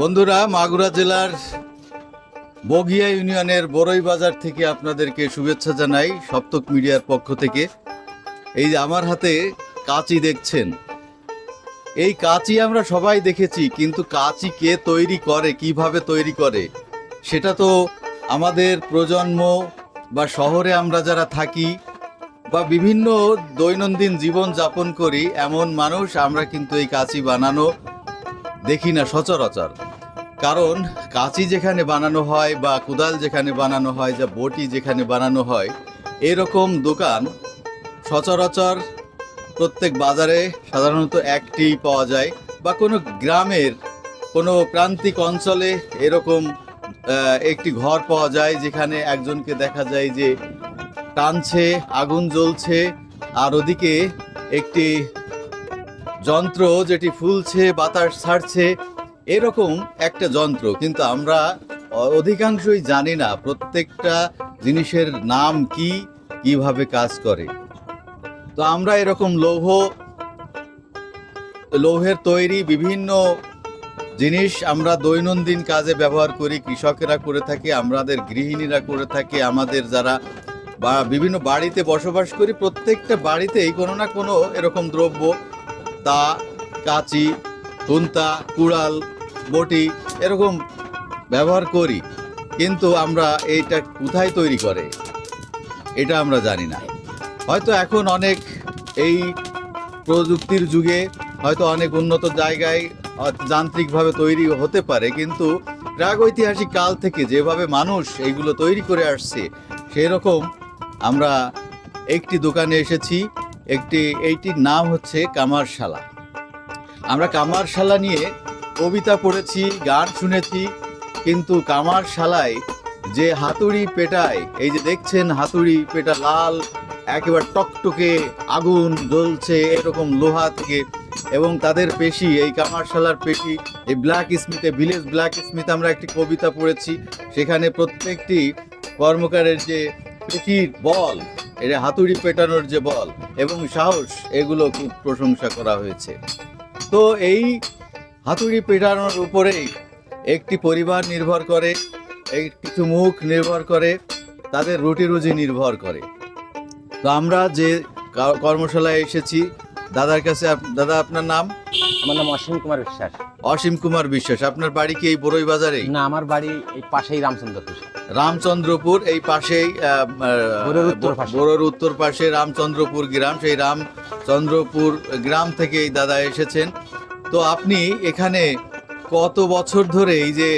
বন্ধুরা, মাগুরা জেলার বগিয়া ইউনিয়নের বড়ই বাজার থেকে আপনাদেরকে শুভেচ্ছা জানাই সপ্তক মিডিয়ার পক্ষ থেকে। এই যে আমার হাতে কাঁচি দেখছেন। এই কাঁচি আমরা সবাই দেখেছি, কিন্তু কাঁচি কে তৈরি করে, কীভাবে তৈরি করে? সেটা তো আমাদের প্রজন্ম বা শহরে আমরা যারা থাকি বা বিভিন্ন দৈনন্দিন জীবন যাপন করি, এমন মানুষ আমরা কিন্তু এই কাঁচি বানানো দেখি না সচরাচর। কারণ কাঁচি যেখানে বানানো হয় বা কুদাল যেখানে বানানো হয়, যা বটি যেখানে বানানো হয়, এরকম দোকান সচরাচর প্রত্যেক বাজারে সাধারণত একটি পাওয়া যায় বা কোনো গ্রামের কোনো প্রান্তিক অঞ্চলে এরকম একটি ঘর পাওয়া যায় যেখানে একজনকে দেখা যায় যে টানছে, আগুন জ্বলছে, আর ওদিকে একটি যন্ত্র যেটি ফুলছে, বাতাস ছাড়ছে, এরকম একটা যন্ত্র। কিন্তু আমরা অধিকাংশই জানি না প্রত্যেকটা জিনিসের নাম কি, কীভাবে কাজ করে। তো আমরা এরকম লৌহ লৌহের তৈরি বিভিন্ন জিনিস আমরা দৈনন্দিন কাজে ব্যবহার করি, কৃষকেরা করে থাকি, আমাদের গৃহিণীরা করে থাকি, আমাদের যারা বা বিভিন্ন বাড়িতে বসবাস করি, প্রত্যেকটা বাড়িতেই কোনো না কোনো এরকম দ্রব্য, তা, কাঁচি খুন্তা কুড়াল, বটি এরকম ব্যবহার করি। কিন্তু আমরা এইটা কোথায় তৈরি করে? এটা আমরা জানি না। হয়তো এখন অনেক এই প্রযুক্তির যুগে হয়তো অনেক উন্নত জায়গায় যান্ত্রিকভাবে তৈরি হতে পারে, কিন্তু প্রাগৈতিহাসিক কাল থেকে যেভাবে মানুষ এইগুলো তৈরি করে আসছে সেই রকম আমরা একটি দোকানে এসেছি, একটি, এইটির নাম হচ্ছে কামারশালা। আমরা কামারশালা নিয়ে কবিতা পড়েছি, গান শুনেছি, কিন্তু কামারশালায় যে হাতুড়ি পেটায়, এই যে দেখছেন হাতুড়ি পেটা লাল একেবারে টকটকে আগুন জ্বলছে এরকম লোহা থেকে। এবং তাদের পেশি, এই কামারশালার পেশি, এই ব্ল্যাক স্মিথে, ভিলেজ ব্ল্যাক স্মিথ আমরা একটি কবিতা পড়েছি। সেখানে প্রত্যেকটি কর্মকারের যে পেশির বল এটা হাতুড়ি পেটানোর যে বল এবং সাহস, এগুলো খুব প্রশংসা করা হয়েছে। তো এই হাতুড়ি পেটানোর উপরেই একটি পরিবার নির্ভর করে, এই কিছু মুখ নির্ভর করে, তাদের রুটি রুজি নির্ভর করে। তো আমরা যে কর্মশালায় এসেছি দাদার কাছে দাদা আপনার নাম? আমার নাম অসীম কুমার বিশ্বাস। অসীম কুমার বিশ্বাস। আপনার বাড়ি কি এই বড়ই বাজারেই না আমার বাড়ি এই পাশেই রামচন্দ্রপুর। রামচন্দ্রপুর এই পাশেই। বড়ুর উত্তর পাশে। রামচন্দ্রপুর গ্রাম। সেই রামচন্দ্রপুর গ্রাম থেকে এই দাদা এসেছেন। তো আপনি এখানে কত বছর ধরে এই যে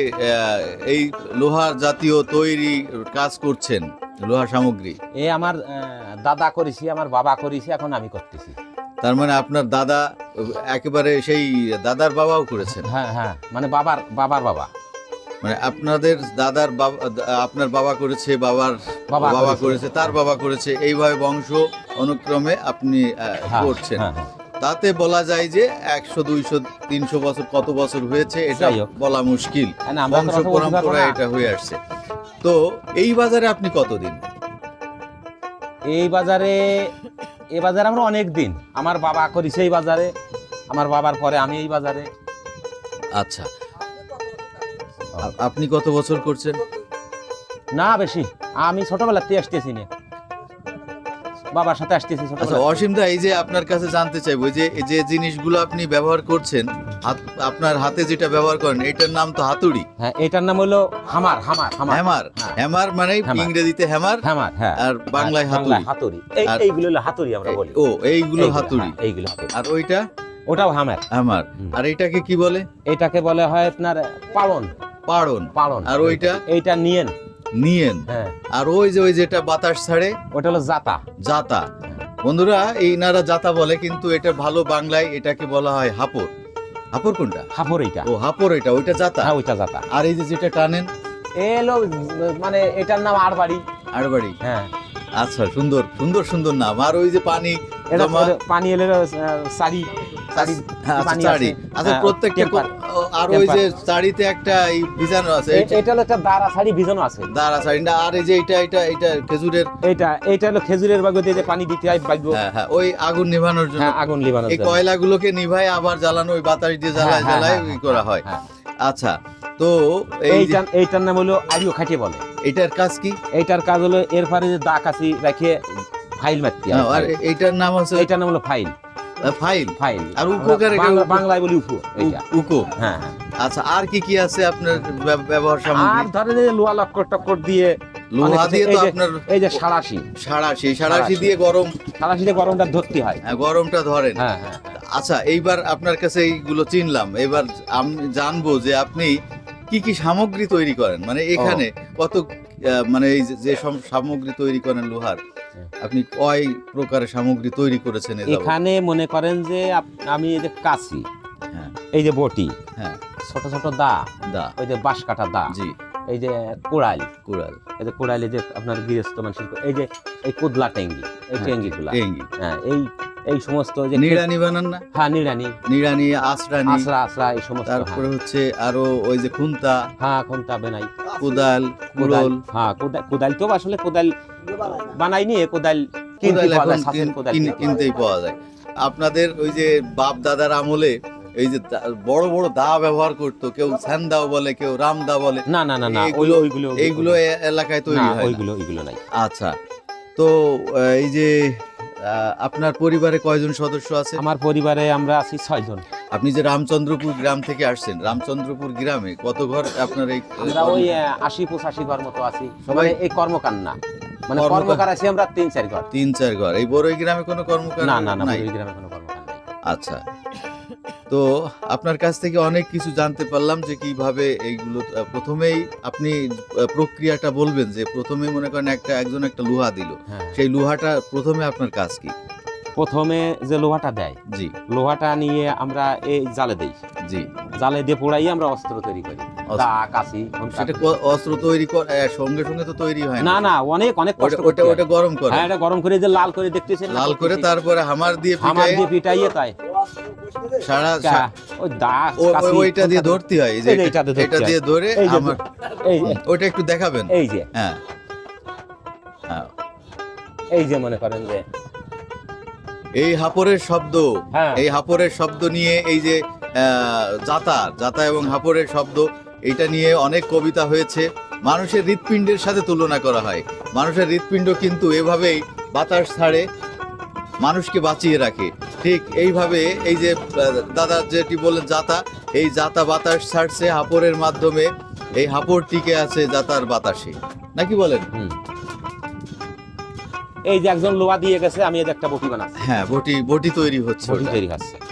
এই লোহার জাতীয় তৈরি কাজ করছেন? লোহা সামগ্রী? এ আমার দাদা করেছি আমার বাবা করেছি এখন আমি করতেছি। তার মানে আপনার দাদা একেবারে সেই দাদার বাবাও করেছেন? হ্যাঁ হ্যাঁ মানে বাবার বাবার বাবা। মানে আপনাদের দাদার বাবা আপনার বাবা করেছে বাবার বাবা করেছে। তার বাবা করেছে এইভাবে বংশ অনুক্রমে আপনি হ্যাঁ, করছেন। হ্যাঁ, হ্যাঁ। তাতে বলা যায় যে একশো দুইশো তিনশো বছর কত বছর হয়েছে এটা। বলা মুশকিল। বংশ পরম্পরা এটা হয়ে আসছে। তো এই বাজারে আপনি কতদিন? এই বাজারে এই বাজারে আমরা অনেক দিন। আমার বাবা করেছে এই বাজারে আমার বাবার পরে আমি এই বাজারে। আচ্ছা। আপনি কত বছর করছেন? না বেশি। আমি ছোটবেলাতে আসতেছি না। বাবার সাথে আসতেছি আচ্ছা ছোটবেলা অসীম দা এই যে আপনার কাছে জানতে চাইব যে এই যে জিনিসগুলো আপনি ব্যবহার করছেন আপনার হাতে যেটা ব্যবহার করেন এটার নাম তো হাতুড়ি। হ্যাঁ এটার নাম হলো হামার হামার হামার। হ্যামার। হ্যাঁ। হ্যামার মানে হ্যামার। ইংরেজিতে হ্যামার হামার হ্যাঁ। আর বাংলায় হাতুড়ি। হাতুড়ি। এইগুলো হলো হাতুড়ি আমরা বলি। ও এইগুলো হাতুড়ি। হ্যাঁ, এইগুলো আর ওইটা? ওটাও হামার। হামার। আর এটাকে কি বলে? এটাকে বলে হয় আপনার পালন। পাড়ন। পালন। আর ওইটা? এইটা নিয়েন। নিয়েন। হ্যাঁ। আর ওই যে ওই যেটা বাতাস ছাড়ে? ওটা হলো জাতা। জাতা। বন্ধুরা এই নারা জাতা বলে কিন্তু এটা ভালো বাংলায় এটাকে বলা হয় হাপর। হাপর কোনটা? হাপর এইটা। ও হাপর এটা ওইটা জাতা? হ্যাঁ ওইটা জাতা। আর এই যে যেটা টানেন? এলো মানে এটার নাম আরবাড়ি আড়বাড়ি হ্যাঁ। আচ্ছা সুন্দর সুন্দর সুন্দর নাম। আর ওই যে পানি এটা পানি এলে হ্যাঁ, আচ্ছা পানি চারি আছে। প্রত্যেকটা টেম্পার। কো- ও, আর ওই যে চারিতে একটা এই বিজানো আছে এটা হলো একটা দাঁড়া শাড়ি ভিজানো আছে। দাঁড়া চারি না আর এই যে এটা এটা এটা খেজুরের এইটা এইটা হলো খেজুরের বাগো দিয়ে যে পানি দিতে হয় বাগো হ্যাঁ ওই আগুন নিভানোর জন্য। আগুন লিবানোর এই কয়লাগুলোকে নিভাই আবার জ্বালানো ওই বাতাস দিয়ে জ্বালায় হ্যাঁ, হ্যাঁ, জ্বালায় হ্যাঁ, করা হয়। আচ্ছা তো এইটার এইটার নাম হলো আরিও খাটিয়ে বলে। এটার কাজ কি? এইটার কাজ হলো এর পরে যে দা কাছি রেখে ফাইল মারতে আর এইটার নাম আছে এইটার নাম হলো ফাইল। ফাইল? ফাইল। আর কেউ- বাংলায় বলি এইটা উকো হ্যাঁ হ্যাঁ। আচ্ছা আর কি কি আছে আপনার ব্যবহার সামগ্রী? আর ধরেন এই যে লোহা লক্কর টক্কর দিয়ে লোহা দিয়ে তো আপনার এই যে সারাশি। সাড়াশি সাঁড়াশি। দিয়ে গরম সারাশিতে গরমটা ধরতে হয়। হ্যাঁ, গরমটা ধরেন। হ্যাঁ হ্যাঁ। আচ্ছা এইবার আপনার কাছে এইগুলো চিনলাম। এবার আমি জানব যে আপনি কি কি সামগ্রী তৈরি করেন? মানে এখানে কত মানে এই যে- সামগ্রী তৈরি করেন লোহার। আপনি কয় প্রকারের সামগ্রী তৈরি করেছেন এখানে মনে করেন যে আমি এই যে কাছি হ্যাঁ। এই যে বটি হ্যাঁ। ছোট ছোট দা দা। ওই যে বাঁশ কাটা দা জি। এই যে কোড়াইল কুড়াল। এই যে কোড়াইল এই যে আপনার গৃহস্থ মানুষের এই যে এই কুদলা টেঙ্গি এই হ্যাঁ, টেঙ্গি গুলা টেঙ্গি। হ্যাঁ এই এই সমস্ত যে নিড়ানি বানান না? হ্যাঁ নিড়ানি। নিড়ানি আশরানি আসরা আসরা এই সমস্ত হ্যাঁ। তারপরে হচ্ছে আরও ওই যে খুন্তা। হ্যাঁ খুন্তা তাবে নাই কোদাল কোদাল কুড়োল হ্যাঁ কোদাল কোদাল তো আসলে কোদাল বানাইনি এ কোদাল কিনতে পাওয়া যায় সাথের কোদাল কিনতেই পাওয়া যায়। আপনাদের ওই যে বাপ দাদার আমলে এই যে বড় বড় দা ব্যবহার করতো কেউ স্যান্দাও বলে কেউ রামদা বলে। না না না না ওইগুলো এইগুলো এলাকায় তৈরি হয় ওইগুলো ওইগুলো নাই। আচ্ছা তো এই যে আপনার পরিবারে কয়জন সদস্য আছে? আমার পরিবারে আমরা আছি ছয়জন। আপনি যে রামচন্দ্রপুর গ্রাম থেকে আসছেন রামচন্দ্রপুর গ্রামে কত ঘর আপনার এই আমরা ওই আশি পঁচাশি ঘর মতো আছি। সবাই- সবাই এই কর্মকার না মানে কর্মকার- আছি আমরা তিন চার ঘর। তিন চার ঘর। এই বড়ই গ্রামে কোনো কর্মকার না না না গ্রামে কোনো কর্মকার নাই। আচ্ছা। তো আপনার কাছ থেকে অনেক কিছু জানতে পারলাম যে কীভাবে এইগুলো প্রথমেই আপনি প্রক্রিয়াটা বলবেন যে প্রথমে মনে করেন একটা একজন একটা লোহা দিল। হ্যাঁ। সেই লোহাটা প্রথমে আপনার কাজ কি? প্রথমে যে লোহাটা দেয় জি। লোহাটা নিয়ে আমরা এই জালে দেই। জি। জালে দিয়ে পোড়াই আমরা অস্ত্র তৈরি করি। দা কাশি সেটা অস্ত্র তৈরি কর সঙ্গে সঙ্গে তো তৈরি হয় না। না অনেক অনেক কষ্ট ওটা ওটা গরম করে। হ্যাঁ এটা গরম করে যে লাল করে দেখতেছেন লাল করে তারপরে হামার দিয়ে হামার দিয়ে পিটাইয়ে তাই। সারা ওই দা কাশি, ওইটা দিয়ে ধরতে হয় এই যে এটা- এইটাতে ধরতে এটা। দিয়ে ধরে আমার এই যে। একটু দেখাবেন। এই যে। হ্যাঁ। হ্যাঁ। এই যে মনে করেন যে। এই হাপরের শব্দ হ্যাঁ। এই হাপরের শব্দ নিয়ে এই যে আহ, জাতা জাতা এবং হাপরের শব্দ এটা নিয়ে অনেক কবিতা হয়েছে। মানুষের হৃৎপিণ্ডের সাথে তুলনা করা হয়। মানুষের হৃৎপিণ্ড কিন্তু এভাবেই বাতাস ছাড়ে মানুষকে বাঁচিয়ে রাখে। ঠিক এইভাবে এই যে দাদা যেটি বললেন জাতা এই জাতা বাতাস ছাড়ছে হাপরের মাধ্যমে। এই হাপড় টিকে আছে জাতার বাতাসে। নাকি বলেন। এই যে একজন লোহা দিয়ে গেছে আমি একটা বটি বানাচ্ছি। হ্যাঁ বটি বটি তৈরি হচ্ছে বটি তৈরি হচ্ছে।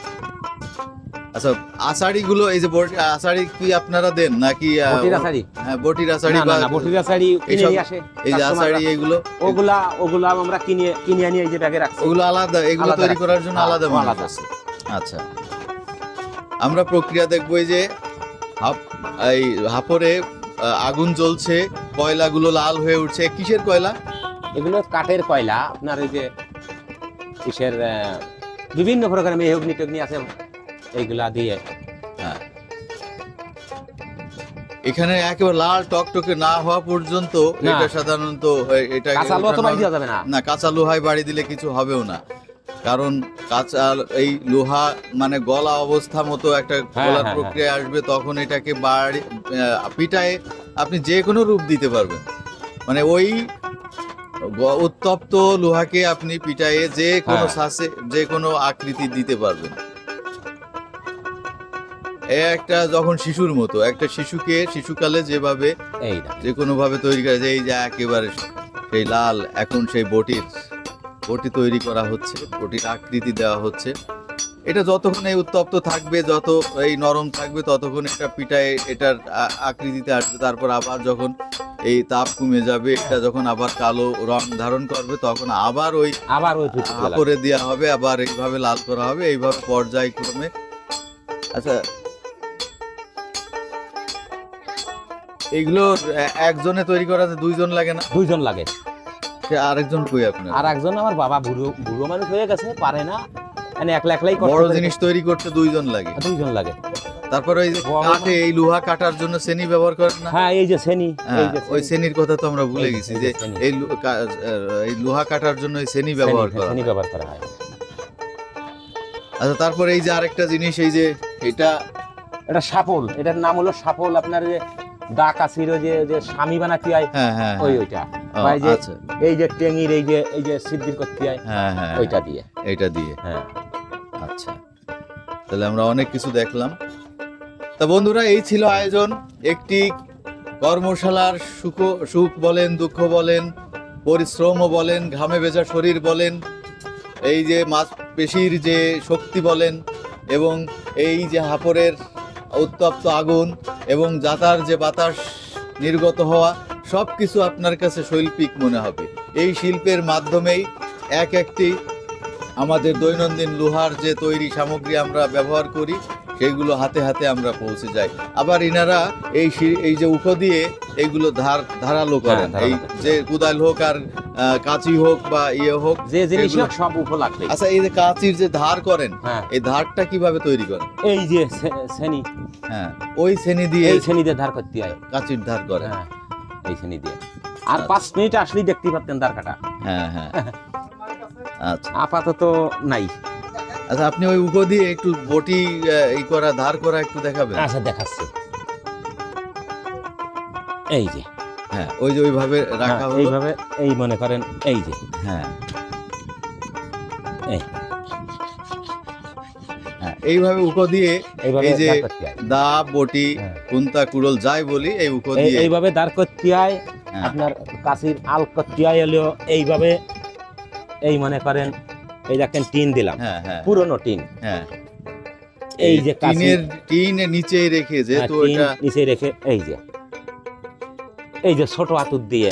আচ্ছা আষাঢ়ি গুলো এই যে আষাঢ়ি কি আপনারা দেন নাকি বটির আষাঢ়ি। হ্যাঁ বটির বা বটির আষাঢ়ি কিনে নিয়ে আসে এই যে। এগুলো? ওগুলা ওগুলা আমরা কিনে কিনে আনি এই যে ব্যাগে রাখছি। ওগুলো আলাদা এগুলো তৈরি করার জন্য হ্যাঁ, আলাদা আলাদা। আছে। আচ্ছা। আমরা প্রক্রিয়া দেখব এই যে হাপ এই আহ, আগুন জ্বলছে কয়লাগুলো লাল হয়ে উঠছে। কিসের কয়লা? এগুলো কাঠের কয়লা। আপনার এই যে কিসের বিভিন্ন প্রকারের মেহগ্নি টেগনি আছে। এইগুলা দিয়ে। হ্যাঁ। এখানে একেবারে লাল টকটকে না হওয়া পর্যন্ত এটা সাধারণত এটা কাঁচা লোহা তো বাড়ি দেওয়া যাবে না। না কাঁচা লোহায় বাড়ি দিলে কিছু হবেও না। কারণ কাঁচা এই লোহা মানে গলা অবস্থা মতো একটা হ্যাঁ, গলার হ্যাঁ, প্রক্রিয়া আসবে তখন এটাকে বাড়ি পিটায়ে আপনি যে কোনো রূপ দিতে পারবেন। মানে ওই উত্তপ্ত লোহাকে আপনি পিটায়ে যে কোনো। শ্বাসে যে কোনো আকৃতি দিতে পারবেন। একটা যখন শিশুর মতো একটা শিশুকে শিশুকালে যেভাবে এই না। যে কোনো ভাবে তৈরি করা যায় এই যে একেবারে সেই লাল এখন সেই বটির বটি তৈরি করা হচ্ছে বটির আকৃতি দেওয়া হচ্ছে এটা যতক্ষণ এই উত্তপ্ত থাকবে যত এই নরম থাকবে ততক্ষণ এটা পিঠায় এটার আকৃতিতে আসবে তারপর আবার যখন এই তাপ কমে যাবে এটা যখন আবার কালো রং ধারণ করবে তখন আবার ওই আবার ওই করে করে দেওয়া হবে আবার এইভাবে লাল করা হবে এইভাবে পর্যায়ক্রমে। আচ্ছা এইগুলো এ- একজনে তৈরি করাতে দুইজন লাগে না? দুইজন লাগে। আরেকজন কই আপনার? আর একজন আমার বাবা বুড়ো বুড়ো মানুষ হয়ে গেছে পারে না। মানে একলা একলাই বড় জিনিস তৈরি করতে দুইজন লাগে। দুইজন লাগে। তারপরে ওই কাঠে এই লোহা কাটার জন্য শ্রেণি ব্যবহার করেন না? হ্যাঁ এই যে শ্রেণি হ্যাঁ, যে ওই শ্রেণি। শ্রেণির কথা তো আমরা ভুলে গেছি যে যে এই এই লোহা কাটার জন্য এই শ্রেণি ব্যবহার করা শ্রেণি ব্যবহার করা হয়। আচ্ছা তারপরে এই যে আরেকটা জিনিস এই যে এটা এটা সাপল এটার নাম হলো সাপল। আপনার যে ডাক আসির যে যে স্বামী বানাতে হয় হ্যাঁ হ্যাঁ। ওই। ওইটা। এই যে আচ্ছা। এই যে এই যে এই যে সিদ্ধির করতে হয় ওইটা দিয়ে। এটা দিয়ে। হ্যাঁ। আচ্ছা। তাহলে আমরা অনেক কিছু দেখলাম। তা বন্ধুরা এই ছিল আয়োজন। একটি কর্মশালার সুখ সুখ বলেন দুঃখ বলেন পরিশ্রমও বলেন ঘামে ভেজা শরীর বলেন এই যে মাংসপেশির যে শক্তি বলেন এবং এই যে হাপড়ের উত্তপ্ত আগুন এবং যাতার যে বাতাস নির্গত হওয়া সব কিছু আপনার কাছে শৈল্পিক মনে হবে। এই শিল্পের মাধ্যমেই এক একটি আমাদের দৈনন্দিন লোহার যে তৈরি সামগ্রী আমরা ব্যবহার করি সেইগুলো হাতে হাতে আমরা পৌঁছে যাই। আবার ইনারা এই এই যে উখো দিয়ে এইগুলো ধার ধারালো করেন। এই যে কুদাল হোক আর কাঁচি হোক বা ইয়ে হোক যে জিনিস হোক সব উপর লাগবে আচ্ছা এই যে কাঁচির যে ধার করেন হ্যাঁ। এই ধারটা কীভাবে তৈরি করেন? এই যে শ্রেণি হ্যাঁ ওই শ্রেণি দিয়ে এই শ্রেণি দিয়ে ধার করতে হয়। কাঁচির ধার করেন। হ্যাঁ এই শ্রেণি দিয়ে। আর পাঁচ মিনিট আসলেই দেখতে পারতেন ধার কাটা হ্যাঁ হ্যাঁ। আচ্ছা। আপাতত নাই। আচ্ছা আপনি ওই উখো দিয়ে একটু বটি এই করা ধার করা একটু দেখাবেন। আচ্ছা দেখাচ্ছি। এই যে। হ্যাঁ ওই যে ওইভাবে রাখা হ্যাঁ, হলো। এইভাবে এই মনে করেন এই যে। হ্যাঁ। এই। হ্যাঁ এইভাবে উখো দিয়ে এই যে দা বটি হ্যাঁ। কুন্তা কুড়ল যাই বলি এই এই- দিয়ে। এইভাবে দাঁড় করতে হয়। আপনার কাশির আল করতে হয় হলেও এইভাবে এই মনে করেন এই দেখেন টিন দিলাম। হ্যাঁ হ্যাঁ। পুরনো টিন। হ্যাঁ। এই যে টিনের টিনের নিচেই রেখে যেহেতু টিন এটা নিচে রেখে এই যে। এই যে ছোট আতুর দিয়ে।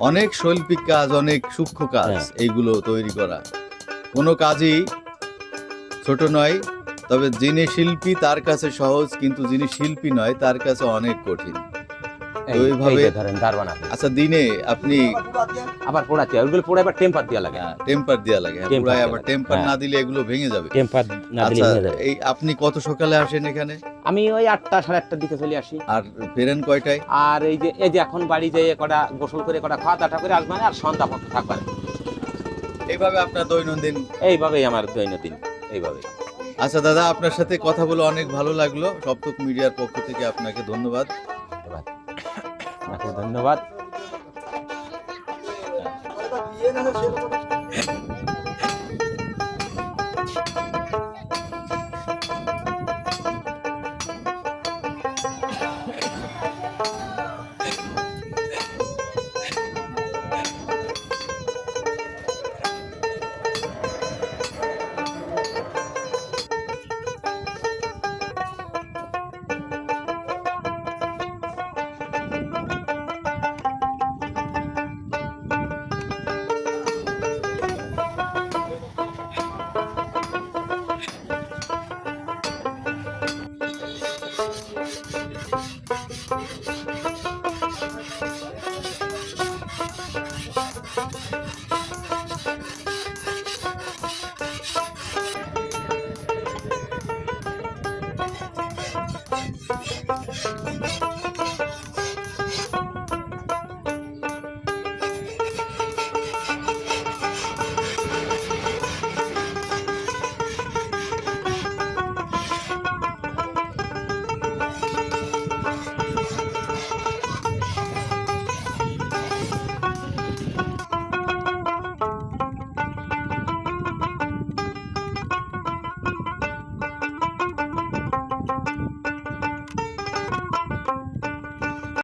অনেক শৈল্পিক কাজ অনেক সূক্ষ্ম কাজ হ্যাঁ। এইগুলো তৈরি করা। কোনো কাজই ছোট নয় তবে যিনি শিল্পী তার কাছে সহজ কিন্তু যিনি শিল্পী নয় তার কাছে অনেক কঠিন। ওইভাবে- ধরেন আচ্ছা দিনে আপনি আবার পোড়াতে হয় ওইগুলো পোড়া আবার টেম্পার দেওয়া লাগে। টেম্পার দেওয়া লাগে হ্যাঁ, দেয়া আবার টেম্পার হ্যাঁ। না দিলে এগুলো ভেঙে যাবে। টেম্পার না দিলে আচ্ছা ভেঙে যাবে। এই আপনি কত সকালে আসেন এখানে? আমি ওই আটটা সাড়ে আটটার দিকে চলে আসি। আর ফেরেন কয়টায়? আর এই যে এই যে এখন বাড়ি যেয়ে কটা গোসল করে কটা খাওয়া দাওয়া করে আসবেন আর সন্ধ্যা পর্যন্ত থাকবেন। এইভাবে আপনার দৈনন্দিন? এইভাবেই আমার দৈনন্দিন এইভাবে আচ্ছা দাদা আপনার সাথে কথা বলে অনেক ভালো লাগল। সপ্তক মিডিয়ার পক্ষ থেকে আপনাকে ধন্যবাদ। আপনাকে ধন্যবাদ।